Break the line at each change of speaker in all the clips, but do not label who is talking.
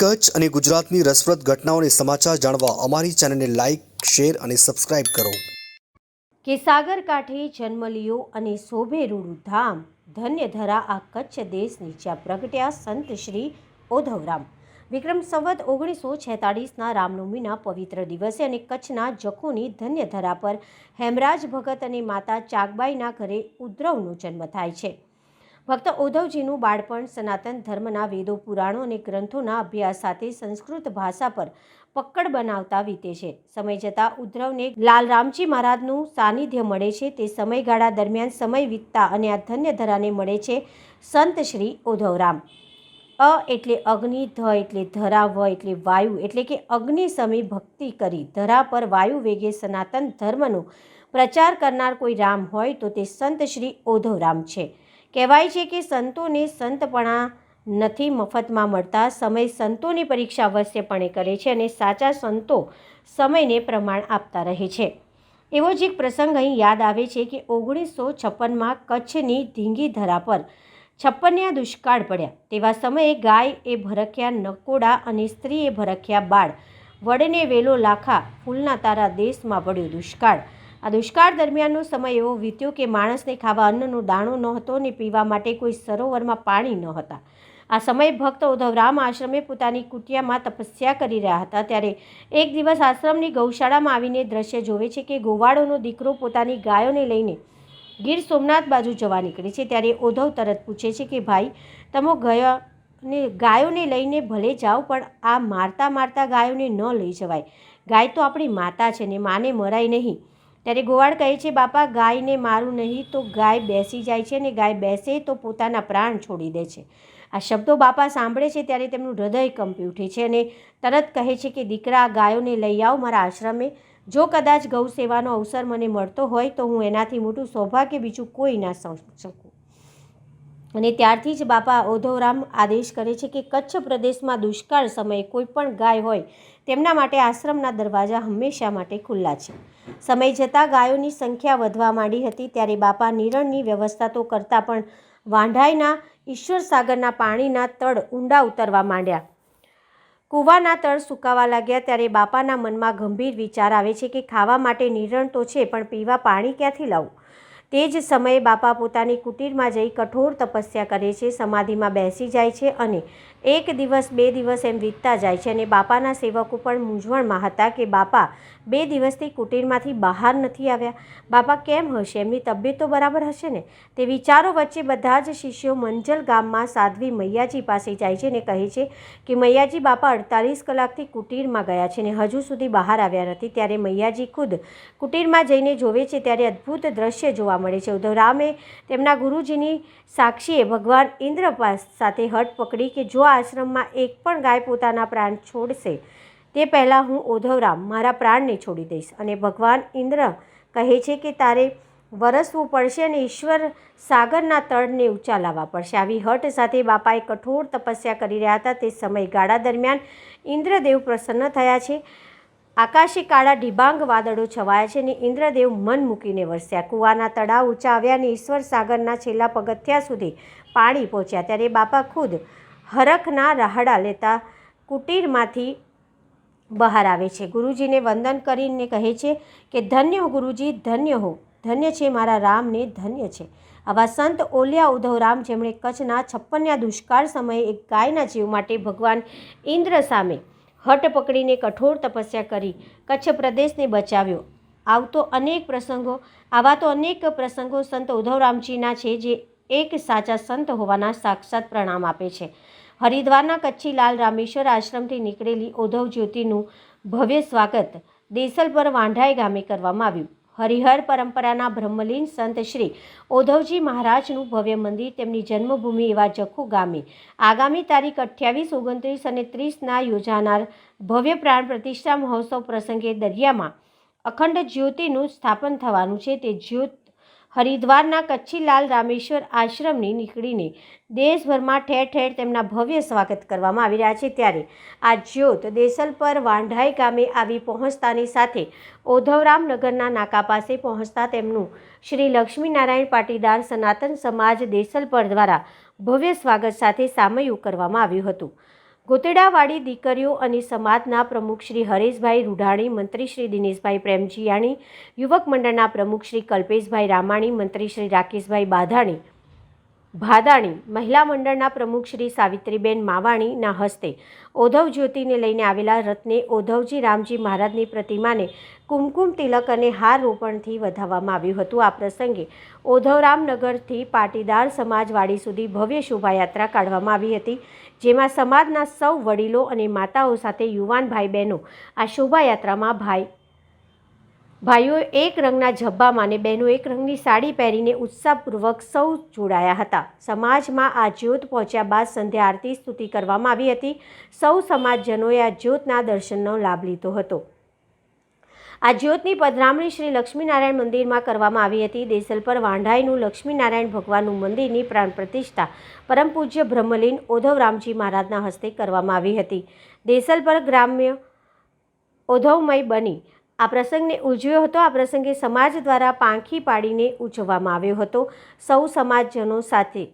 કચ્છ અને ગુજરાતની રસપ્રદ ઘટનાઓને સમાચાર જાણવા અમારી ચેનલને લાઇક શેર અને સબસ્ક્રાઇબ કરો.
કે સાગર કાંઠે જન્મ અને શોભે ધામ. ધન્ય ધરા આ કચ્છ દેશની જ્યાં પ્રગટ્યા સંત શ્રી ઓધવરામ. વિક્રમ સંવત ઓગણીસો છેતાળીસના રામનવમીના પવિત્ર દિવસે અને કચ્છના જખોની ધન્ય ધરા પર હેમરાજ ભગત અને માતા ચાગબાઈના ઘરે ઉદ્રવનો જન્મ થાય છે. ભક્ત ઉદ્ધવજીનું બાળપણ સનાતન ધર્મના વેદો, પુરાણો અને ગ્રંથોના અભ્યાસ સાથે સંસ્કૃત ભાષા પર પકડ બનાવતા વીતે છે. સમય જતાં ઉદ્ધવને લાલ રામજી મહારાજનું સાનિધ્ય મળે છે. તે સમયગાળા દરમિયાન સમય વીતતા અને આ ધન્ય ધરાને મળે છે સંત શ્રી ઉદ્ધવરામ. અ એટલે અગ્નિ, ધ એટલે ધરા, વ એટલે વાયુ એટલે કે અગ્નિ સમી ભક્તિ કરી ધરા પર વાયુ વેગે સનાતન ધર્મનો પ્રચાર કરનાર કોઈ રામ હોય તો તે સંત શ્રી ઓધવરામ છે. કહેવાય છે કે સંતોને સંતપણા નથી મફતમાં મળતા. સમય સંતોની પરીક્ષા અવશ્યપણે કરે છે અને સાચા સંતો સમયને પ્રમાણ આપતા રહે છે. એવો જ એક પ્રસંગ અહીં યાદ આવે છે કે ઓગણીસો છપ્પનમાં કચ્છની ધીંગી ધરા પર છપ્પનિયા દુષ્કાળ પડ્યા. તેવા સમયે ગાય એ ભરખ્યા, નકોડા અને સ્ત્રીએ ભરખ્યા બાળ વડને વેલો લાખા ફૂલના તારા દેશમાં પડ્યો દુષ્કાળ. આ દુષ્કાળ દરમિયાનનો સમય એવો વીત્યો કે માણસને ખાવા અન્નનો દાણો ન હતો ને પીવા માટે કોઈ સરોવરમાં પાણી ન હતા. આ સમયે ભક્ત ઉદ્ધવરામ આશ્રમે પોતાની કુટિયામાં તપસ્યા કરી રહ્યા હતા. ત્યારે એક દિવસ આશ્રમની ગૌશાળામાં આવીને દ્રશ્ય જોવે છે કે ગોવાળોનો દીકરો પોતાની ગાયોને લઈને ગીર સોમનાથ બાજુ જવા નીકળે છે. ત્યારે ઉદ્ધવ તરત પૂછે છે કે, ભાઈ, તમે ગયા ને ગાયોને લઈને ભલે જાઓ, પણ આ મારતા મારતા ગાયોને ન લઈ જવાય. ગાય તો આપણી માતા છે ને માને મરાય નહીં. ત્યારે ગોવાળ કહે છે, બાપા, ગાયને મારું નહીં તો ગાય બેસી જાય છે ને ગાય બેસે તો પોતાના પ્રાણ છોડી દે છે. આ શબ્દો બાપા સાંભળે છે ત્યારે તેમનું હૃદય કંપી ઉઠે છે અને તરત કહે છે કે, દીકરા ગાયોને લઈ આવો મારા આશ્રમે. જો કદાચ ગૌ સેવાનો અવસર મને મળતો હોય તો હું એનાથી મોટું સૌભાગ્ય બીજું કોઈ ના શકું. અને ત્યારથી જ બાપા ઓધવરામ આદેશ કરે છે કે, કચ્છ પ્રદેશમાં દુષ્કાળ સમયે કોઈ પણ ગાય હોય તેમના માટે આશ્રમના દરવાજા હંમેશા માટે ખુલ્લા છે. સમય જતાં ગાયોની સંખ્યા વધવા માંડી હતી ત્યારે બાપા નિરણની વ્યવસ્થા તો કરતાં પણ વાંઢાઈના, ઈશ્વર સાગરના પાણીના તળ ઊંડા ઉતરવા માંડ્યા. કૂવાના તળ સુકાવા લાગ્યા ત્યારે બાપાના મનમાં ગંભીર વિચાર આવે છે કે ખાવા માટે નિરણ તો છે પણ પીવા પાણી ક્યાંથી લાવું? તે જ સમયે બાપા પોતાની કુટીરમાં જઈ કઠોર તપસ્યા કરે છે, સમાધિમાં બેસી જાય છે અને એક દિવસ બે દિવસ એમ વીતતા જાય છે અને બાપાના સેવકો પણ મૂંઝવણમાં હતા કે બાપા, બે દિવસથી કુટીરમાંથી બહાર નથી આવ્યા. બાપા કેમ હશે? એમની તબિયત તો બરાબર હશે ને? તે વિચારો વચ્ચે બધા જ શિષ્યો મંજલ ગામમાં સાધ્વી મૈયાજી પાસે જાય છે અને કહે છે કે મૈયાજી બાપા અડતાલીસ કલાકથી કુટીરમાં ગયા છે ને હજુ સુધી બહાર આવ્યા નથી. ત્યારે મૈયાજી ખુદ કુટીરમાં જઈને જોવે છે ત્યારે અદ્ભુત દ્રશ્ય જોવા મળે છે. ઉદ્ધવરામે તેમના ગુરુજીની સાક્ષીએ ભગવાન ઇન્દ્ર સાથે હટ પકડી કે જો આશ્રમમાં એક પણ ગાય પોતાના પ્રાણ છોડશે. તે પહેલાં હું ઉદ્ધવરામ, મારા પ્રાણને છોડી દઈશ અને ભગવાન ઇન્દ્ર કહે છે કે તારે વરસવું પડશે અને ઈશ્વર સાગરના તળને ઊંચા લાવવા પડશે. આવી હટ સાથે બાપાએ કઠોર તપસ્યા કરી રહ્યા હતા. તે સમયગાળા દરમિયાન ઇન્દ્રદેવ પ્રસન્ન થયા છે. આકાશી કાળા ડિબાંગ વાદળો છવાયા છે અને ઇન્દ્રદેવ મન મૂકીને વરસ્યા. કૂવાના તળાવ ઊંચા આવ્યા અને ઈશ્વર સાગરના છેલ્લા પગથિયા સુધી પાણી પહોંચ્યા. ત્યારે બાપા ખુદ હરખના રાહડા લેતા કુટીરમાંથી બહાર આવે છે. ગુરુજીને વંદન કરીને કહે છે કે, ધન્ય હો ગુરુજી, ધન્ય હો. ધન્ય છે મારા રામને, ધન્ય છે. આવા સંત ઓલિયા ઉદ્ધવરામ જેમણે કચ્છના છપ્પન્યા દુષ્કાળ સમયે એક ગાયના જીવ માટે ભગવાન ઇન્દ્ર સામે હટ પકડીને કઠોર તપસ્યા કરી કચ્છ પ્રદેશને બચાવ્યો. આવતો અનેક પ્રસંગો, આવા તો અનેક પ્રસંગો સંત ઉદ્ધવરામજીના છે, જે એક સાચા સંત હોવાના સાક્ષાત પ્રણામ આપે છે. હરિદ્વારના કચ્છી લાલ રામેશ્વર આશ્રમથી નીકળેલી ઉદ્ધવ જ્યોતિનું ભવ્ય સ્વાગત દેસલપર વાંઢાઈ ગામે કરવામાં આવ્યું. હરિહર પરંપરાના બ્રહ્મલીન સંત શ્રી ઓધવજી મહારાજનું ભવ્ય મંદિર તેમની જન્મભૂમિ એવા જખુ ગામે. આગામી તારીખ અઠ્યાવીસ, ઓગણત્રીસ અને ત્રીસના યોજાનાર ભવ્ય પ્રાણ પ્રતિષ્ઠા મહોત્સવ પ્રસંગે દરિયામાં અખંડ જ્યોતિનું સ્થાપન થવાનું છે. તે જ્યોત હરિદ્વારના કચ્છીલાલ રામેશ્વર આશ્રમની નીકળીને દેશભરમાં ઠેર ઠેર તેમના ભવ્ય સ્વાગત કરવામાં આવી રહ્યા છે. ત્યારે આ જ્યોત દેસલ પર વાંઢાઈ ગામે આવી પહોંચતાની સાથે ઓધવરામ નગરના નાકા પાસે પહોંચતા તેમનું શ્રી લક્ષ્મીનારાયણ પાટીદાર સનાતન સમાજ દેસલ પર દ્વારા ભવ્ય સ્વાગત સાથે સામયું કરવામાં આવ્યું હતું. ગોતેડાવાડી દીકરીઓ અને સમાજના પ્રમુખ શ્રી હરેશભાઈ રૂઢાણી, મંત્રી શ્રી દિનેશભાઈ પ્રેમજીયાણી, યુવક મંડળના પ્રમુખ શ્રી કલ્પેશભાઈ રામાણી, મંત્રી શ્રી રાકેશભાઈ બાધાણી ભાદાણી મહિલા મંડળના પ્રમુખ શ્રી સાવિત્રીબેન માવાણીના હસ્તે ઓધવ જ્યોતિને લઈને આવેલા રથને ઓધવજી રામજી મહારાજની પ્રતિમાને કુમકુમ તિલક અને હાર રોપણથી વધાવવામાં આવ્યું હતું. આ પ્રસંગે ઓધવરામનગરથી પાટીદાર સમાજવાડી સુધી ભવ્ય શોભાયાત્રા કાઢવામાં આવી હતી, જેમાં સમાજના સૌ વડીલો અને માતાઓ સાથે યુવાન ભાઈ બહેનો આ શોભાયાત્રામાં ભાઈ ભાઈઓ એક રંગના જબ્બામાં અને બહેનો એક રંગની સાડી પહેરીને ઉત્સાહપૂર્વક સૌ જોડાયા હતા. સમાજમાં આ જ્યોત પહોંચ્યા બાદ સંધ્યા આરતી સ્તુતિ કરવામાં આવી હતી. સૌ સમાજજનોએ આ જ્યોતના દર્શનનો લાભ લીધો હતો. આ જ્યોતની પધરામણી શ્રી લક્ષ્મીનારાયણ મંદિરમાં કરવામાં આવી હતી. દેસલ પર વાંઢાઈનું લક્ષ્મીનારાયણ ભગવાનનું મંદિરની પ્રાણ પ્રતિષ્ઠા, પરમ પૂજ્ય બ્રહ્મલીન ઓધવરામજી મહારાજના હસ્તે કરવામાં આવી હતી. દેસલ પર ગ્રામ્ય ઓધવમય બની આ પ્રસંગને ઉજવ્યો હતો. આ પ્રસંગે સમાજ દ્વારા પાંખી પાડીને ઉજવવામાં આવ્યો હતો. સૌ સમાજજનો સાથે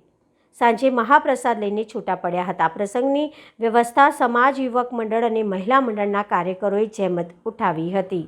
સાંજે મહાપ્રસાદ લઈને છૂટા પડ્યા હતા. પ્રસંગની વ્યવસ્થા સમાજ યુવક મંડળ અને મહિલા મંડળના કાર્યકરોએ જહેમત ઉઠાવી હતી.